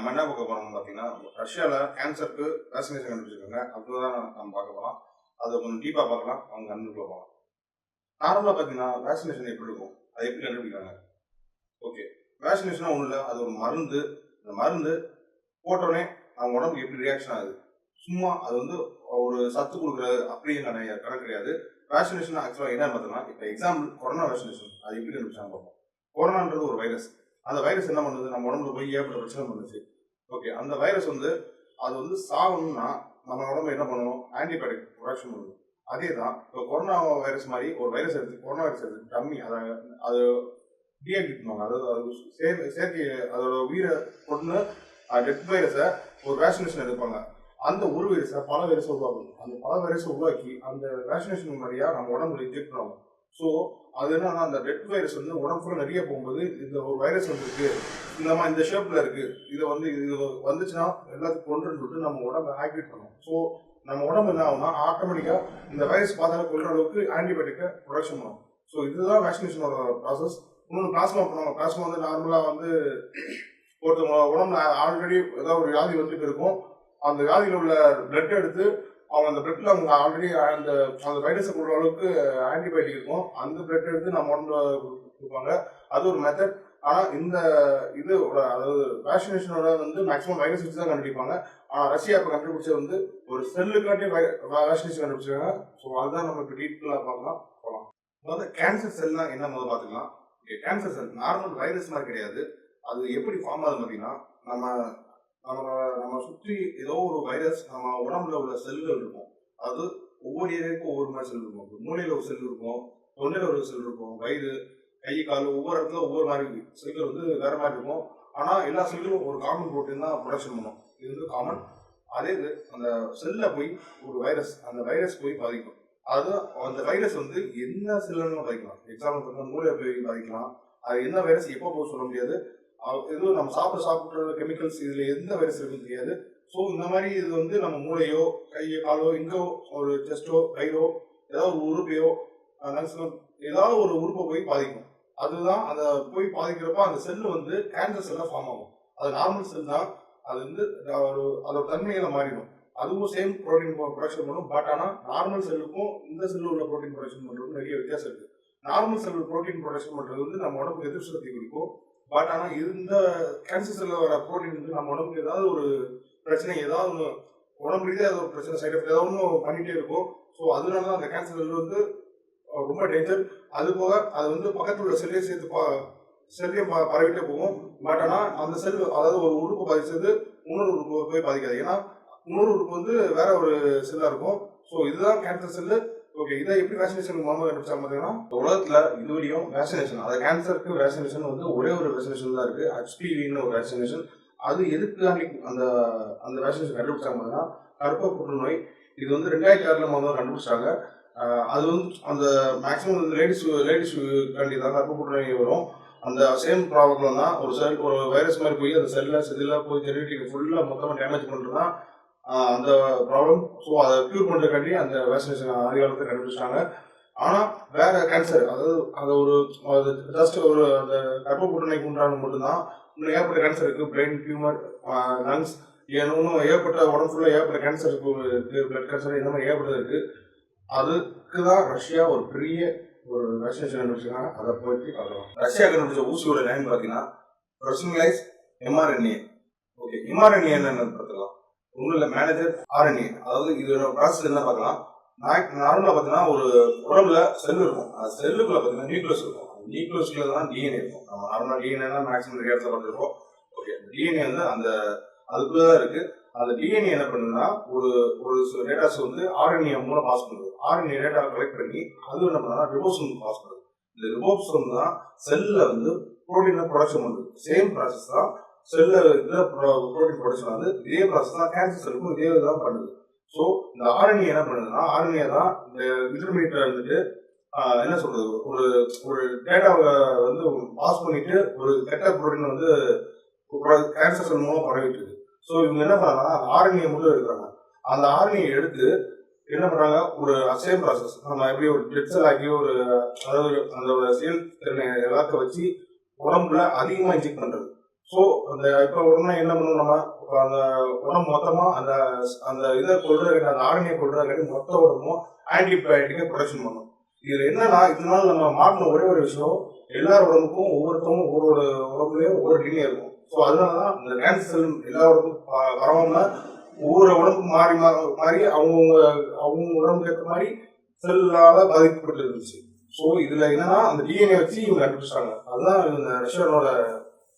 நம்ம என்ன பார்க்க போறோம்னு பார்த்தீங்கன்னா ரஷ்யாவில் கேன்சருக்கு வேக்சினேஷன் கண்டுபிடிச்சிருக்காங்க. தான் நம்ம பார்க்க போகலாம் அதை கொஞ்சம் டீப்பாக பார்க்கலாம். அவங்க கண்டுபிடிக்க போகலாம் நார்மலாக பார்த்தீங்கன்னா வேக்சினேஷன் எப்படி இருக்கும்? அதை எப்படி கண்டுபிடிக்கிறாங்க? ஓகே வேக்சினேஷனாக ஒன்றும் இல்லை. அது ஒரு மருந்து. இந்த மருந்து போட்டோடனே அவங்க உடம்புக்கு எப்படி ரியாக்ஷன் ஆகுது? சும்மா அது வந்து ஒரு சத்து கொடுக்குறது அப்படியே கிடையாது. கணக்கு கிடையாது. வேக்சினேஷன் ஆக்சுவலாக என்ன பார்த்தோம்னா இப்போ எக்ஸாம்பிள் கொரோனா வேக்சினேஷன் அது எப்படி கண்டுபிடிச்சாங்க பார்ப்போம். கொரோனான்றது ஒரு வைரஸ் அந்த வைரஸ் என்ன பண்ணுது? நம்ம உடம்புல போய் ஏற்பட்ட பிரச்சனை பண்ணுச்சு ஓகே அந்த வைரஸ் வந்து அது வந்து சாகணும்னா நம்ம உடம்பு என்ன பண்ணுவோம் ஆன்டிபயோட்டிக் ப்ரொடக்ஷன் பண்ணுது அதே தான் இப்போ கொரோனா வைரஸ் மாதிரி ஒரு வைரஸ் எடுத்து கொரோனா வைரஸ் எடுத்து டம்மி அதை அது டிஆக்டிவேட் பண்ணுவாங்க. அதாவது அது சே- செயற்கை அதோட உயிரை கொண்டு டெத் வைரஸை ஒரு வேக்சினேஷன் எடுப்பாங்க. அந்த ஒரு வைரஸை பல வைரஸை உருவாக்கும். அந்த பல வைரஸை உருவாக்கி அந்த வேக்சினேஷன் மாதிரியா நம்ம உடம்புல இன்ஜெக்ட் பண்ணுவாங்க ஸோ அது என்னன்னா அந்த டெட் வைரஸ் வந்து உடம்புல நிறைய போகும்போது இந்த ஒரு வைரஸ் வந்துருக்கு. இந்த மாதிரி இந்த ஷேப்ல இருக்கு. இதை வந்து இது வந்துச்சுன்னா எல்லாத்துக்கும் கொண்டுன்னு சொல்லிட்டு நம்ம உடம்பை ஆக்டிவேட் பண்ணுவோம் ஸோ நம்ம உடம்பு என்ன ஆகும்னா ஆட்டோமேட்டிக்காக இந்த வைரஸ் பார்த்தாலும் கொள்ற அளவுக்கு ஆன்டிபயோட்டிக்கை ப்ரொடக்ஷன் பண்ணும். ஸோ இதுதான் வேக்சினேஷனோட ப்ராசஸ் இன்னொன்று பிளாஸ்மா பண்ணுவாங்க. பிளாஸ்மா வந்து நார்மலாக வந்து ஒருத்தவங்க உடம்புல ஆல்ரெடி ஏதாவது ஒரு வியாதி வந்துட்டு இருக்கும். அந்த வியாதியில் உள்ள பிளட் எடுத்து அவங்க அந்த பிளட்ல அவங்க ஆல்ரெடி அந்த அந்த வைரஸை கொடுக்குற அளவுக்கு ஆன்டிபயோட்டிக் இருக்கும். அந்த பிளட் எடுத்து நம்ம உடம்புல கொடுப்பாங்க. அது ஒரு மெத்தட் ஆனா இந்த இது அதாவது வேக்சினேஷனோட வந்து மேக்ஸிமம் வைரஸ் வச்சு தான் கண்டுபிடிப்பாங்க. ஆனா ரஷ்யா இப்ப கண்டுபிடிச்சது வந்து ஒரு செல்லுக்காட்டி வேக்சினேஷன் கண்டுபிடிச்சிருக்காங்க. ஸோ அதுதான் நம்ம இப்போ டீட்டெயிலாக பார்க்கலாம். போகலாம் முதல்ல கேன்சர் செல்னா என்ன முதல்ல பார்த்துக்கலாம். கேன்சர் செல் நார்மல் வைரஸ் மாதிரி கிடையாது. அது எப்படி ஃபார்ம் ஆகுது பார்த்தீங்கன்னா நம்ம நம்மளோட நம்ம சுற்றி ஏதோ ஒரு வைரஸ் நம்ம உடம்புல உள்ள செல்கள் இருக்கும். அது ஒவ்வொரு ஏரியாவுக்கும் ஒவ்வொரு மாதிரி செல் இருக்கும். மூளையில ஒரு செல் இருக்கும் தொண்டையில ஒரு செல் இருக்கும் வயிறு கை கால் ஒவ்வொரு இடத்துல ஒவ்வொரு மாதிரி செல்கள் வந்து வேற மாதிரி இருக்கும். ஆனா எல்லா செல்களும் ஒரு காமன் புரோட்டீன் தான் ப்ரொடக்ஷன் பண்ணும். இது வந்து காமன் அதே இது அந்த செல்ல போய் ஒரு வைரஸ் அந்த வைரஸ் போய் பாதிக்கும். அது அந்த வைரஸ் வந்து என்ன செல்லுன்னு பாதிக்கலாம். எக்ஸாம்பிள் பார்த்தா மூளையை போய் பாதிக்கலாம். அது என்ன வைரஸ் எப்போ போய் சொல்ல முடியாது. எதுவும் நம்ம சாப்பிட சாப்பிட்ற கெமிக்கல்ஸ் இதுல எந்த வைரஸ் இருக்கும் தெரியாது. ஸோ இந்த மாதிரி இது வந்து நம்ம மூளையோ கையோ காலோ எங்கோ ஒரு செஸ்டோ கயிறோ ஏதாவது ஒரு உறுப்பையோ நெல்சனம் ஏதாவது ஒரு உறுப்பை போய் பாதிக்கும். அதுதான் அந்த போய் பாதிக்கிறப்ப அந்த செல்லு வந்து கேன்சர் செல்லாக ஃபார்ம் ஆகும். அது நார்மல் செல் தான். அது வந்து ஒரு அதோட தன்மையில மாறிடும். அதுவும் சேம் ப்ரோட்டீன் ப்ரொடக்ஷன் பண்ணும். பட் ஆனால் நார்மல் செல்லுக்கும் இந்த செல்லு உள்ள ப்ரோட்டீன் ப்ரொடக்ஷன் பண்ணுறதுக்கும் நிறைய வித்தியாசம் இருக்குது நார்மல் செல் ப்ரோட்டீன் ப்ரொடக்ஷன் பண்ணுறது வந்து நம்ம உடம்புக்கு எதிர்ப்பு சக்தி கொடுக்கும். பட் ஆனால் இந்த கேன்சர் செல்லில் வர ப்ரோட்டீன் வந்து நம்ம உடம்புக்கு ஏதாவது ஒரு பிரச்சனை ஏதாவது ஒன்று உடம்பு ரீதியாக ஏதாவது ஒரு பிரச்சனை சைட் எஃபெக்ட் ஏதாவது ஒன்று பண்ணிகிட்டே இருக்கும். ஸோ அதனால தான் அந்த கேன்சர் வந்து ரொம்ப டேஞ்சர் அது போக அது வந்து பக்கத்தில் உள்ள செல்லையும் சேர்த்து பா செல்லையும் ப- பரவிட்டே போகும். பட் ஆனால் அந்த செல் அதாவது ஒரு உறுப்பு பாதிச்சது இன்னொரு உறுப்பு போய் பாதிக்காது. ஏன்னா இன்னொரு உறுப்பு வந்து வேற ஒரு செல்லாக இருக்கும். ஸோ இதுதான் கேன்சர் செல்லு ஓகே இதை எப்படி வேக்சினேஷன் மூலமாக கண்டுபிடிச்சாங்க பார்த்தீங்கன்னா உலகத்தில் இதுவரையும் வேக்சினேஷன் அது கேன்சருக்கு வேக்சினேஷன் வந்து ஒரே ஒரு வேக்சினேஷன் தான் இருக்கு. ஹெச்பிவின்னு ஒரு வேக்சினேஷன் அது எதுக்கு அந்த அந்த வேக்சினேஷன் கண்டுபிடிச்சாங்க பார்த்தீங்கன்னா கர்ப்ப புற்றுநோய். இது வந்து ரெண்டாயிரத்தி ஆறுல முதல்ல கண்டுபிடிச்சாங்க. அது வந்து அந்த மேக்ஸிமம் லேடிஸ் லேடிஸ் காண்டி தான் கர்ப்ப புற்றுநோய் வரும். அந்த சேம் ப்ராப்ளம் தான் ஒரு செல் ஒரு வைரஸ் மாதிரி போய் அந்த செல்ல செல்லில் போய் தெரிவிக்க ஃபுல்லாக மொத்தமாக டேமேஜ் பண்ணுறதுனா அந்த ப்ராப்ளம் ஸோ அதை க்யூர் பண்ணுறக்காண்டி அந்த வேக்சினேஷன் அதிகாரத்தை கண்டுபிடிச்சாங்க ஆனால் வேற கேன்சர் அதாவது அது ஒரு ஜஸ்ட் ஒரு அந்த கர்ப்ப புற்றுநோய்க்கு உண்டான மட்டும்தான். இன்னும் ஏற்பட்ட கேன்சர் இருக்குது பிரெயின் டியூமர் லங்ஸ் இன்னும் ஏற்பட்ட உடம்பு ஃபுல்லாக ஏற்பட்ட கேன்சர் இருக்கு. பிளட் கேன்சர் இந்த மாதிரி ஏற்பட்டது இருக்கு. அதுக்கு தான் ரஷ்யா ஒரு பெரிய ஒரு வேக்சினேஷன் கண்டுபிடிச்சாங்க அதை போயிட்டு பார்க்கலாம். ரஷ்யா கண்டுபிடிச்ச ஊசியோட நேம் பார்த்தீங்கன்னா பர்சனலைஸ் எம்ஆர்என்ஏ ஓகே எம்ஆர்என்ஏ என்னன்னு ஒன்றும் இல்லை மேனேஜர் ஆர்என்ஏ அதாவது இதோட ப்ராசஸ் என்ன பார்க்கலாம். நார்மலாக பார்த்தீங்கன்னா ஒரு உடம்புல செல் இருக்கும். அந்த செல்லுக்குள்ள பார்த்தீங்கன்னா நியூக்ளியஸ் இருக்கும். நியூக்ளியஸ்ல தான் டிஎன்ஏ இருக்கும். நம்ம நார்மலாக டிஎன்ஏ மேக்ஸிமம் நிறைய இடத்துல பார்த்துருக்கோம் ஓகே டிஎன்ஏ வந்து அந்த அதுக்குள்ள தான் இருக்கு. அந்த டிஎன்ஏ என்ன பண்ணுதுன்னா ஒரு ஒரு டேட்டாஸ் வந்து ஆர்என்ஏ மூலம் பாஸ் பண்ணுது. ஆர்என்ஏ டேட்டா கலெக்ட் பண்ணி அது என்ன பண்ணுறா ரிபோசோம் பாஸ் பண்ணுது. இந்த ரிபோசோம் தான் செல்ல வந்து ப்ரோட்டீனை ப்ரொடக்ஷன் பண்ணுது. சேம் ப்ராசஸ் தான் செல்ல இதில் ப்ரோட்டீன் ப்ரொடக்ஷன் வந்து இதே ப்ராசஸ் தான் கேன்சர் செல்லுக்கும் இதே தான் பண்ணுது. ஸோ இந்த ஆர்என்ஏ என்ன பண்ணுதுன்னா ஆர்என்ஏ தான் இந்த இன்டர்மீடியட்ல இருந்துட்டு என்ன சொல்றது ஒரு ஒரு டேட்டாவை வந்து பாஸ் பண்ணிட்டு ஒரு கெட்ட ப்ரோட்டீன் வந்து கேன்சர் செல் மூலம் பரவிட்டு இருக்கு. ஸோ இவங்க என்ன பண்ணாங்கன்னா ஆர்என்ஏ மட்டும் எடுக்கிறாங்க. அந்த ஆர்என்ஏ எடுத்து என்ன பண்றாங்க ஒரு சேம் ப்ராசஸ் நம்ம எப்படி ஒரு டெட் செல் ஆக்கி ஒரு அதாவது அந்த செயல் திறனை எல்லாத்த வச்சு உடம்புல அதிகமாக இன்ஜெக்ட் பண்றது. ஸோ அந்த இப்போ உடனே என்ன பண்ணணும் நம்ம? இப்போ அந்த உடம்பு மொத்தமா அந்த அந்த இதை கொள்றதுக்கு அந்த ஆரணியை கொள்றதுக்கு மொத்த உடம்பும் ஆன்டிபயோட்டிக்கை ப்ரொடக்ஷன் பண்ணும். இதுல என்னன்னா இதனால நம்ம மாட்டின ஒரே ஒரு விஷயம் எல்லார் உடம்புக்கும் ஒவ்வொருத்தவங்க ஒவ்வொரு உடம்புலயும் ஒவ்வொரு டினே இருக்கும். ஸோ அதனால தான் இந்த கேன்சர் எல்லா உடம்புக்கும் வரவங்க ஒவ்வொரு உடம்புக்கும் மாறி மாறி அவங்கவுங்க அவங்க உடம்புக்கு ஏற்ற மாதிரி செல்லால பாதிக்கப்பட்டு இருந்துச்சு ஸோ இதுல என்னன்னா அந்த டிஎன்ஏ வச்சு இவங்க கண்டுபிடிச்சாங்க அதுதான் இந்த ரஷ்யனோட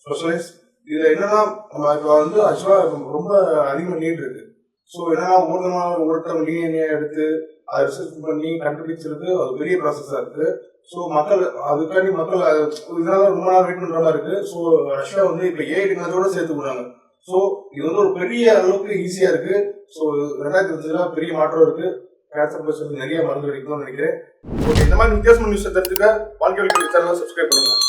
ஸ்பெஷலைஸ் இதுல என்னன்னா நம்ம இப்போ வந்து ஆக்சுவலா ரொம்ப அதிகமாக நீட் இருக்கு. ஸோ என்னன்னா ஒவ்வொருத்தவங்க ஒவ்வொருத்தவங்க டிஎன்ஏ எடுத்து அதை ரிசர்ச் பண்ணி கண்டுபிடிச்சிருக்கு அது பெரிய ப்ராசஸாக இருக்கு. ஸோ மக்கள் அதுக்காண்டி மக்கள் இதனால ரொம்ப நாள் வெயிட் பண்ற மாதிரி இருக்கு. ஸோ ரஷ்யா வந்து இப்போ ஏஐ டெக்னாலஜியோட சேர்த்து போடுறாங்க ஸோ இது வந்து ஒரு பெரிய அளவுக்கு ஈஸியா இருக்கு. ஸோ ரெண்டாயிரத்தி இருபதுல பெரிய மாற்றம் இருக்கு. கேன்சர் பேஷண்ட் நிறைய மருந்து கிடைக்கும்னு நினைக்கிறேன். ஓகே இந்த மாதிரி வித்தியாசமான நியூஸ் தெரிஞ்சுக்க வாழ்க்கை சேனலை சப்ஸ்கிரைப் பண்ணுங்க.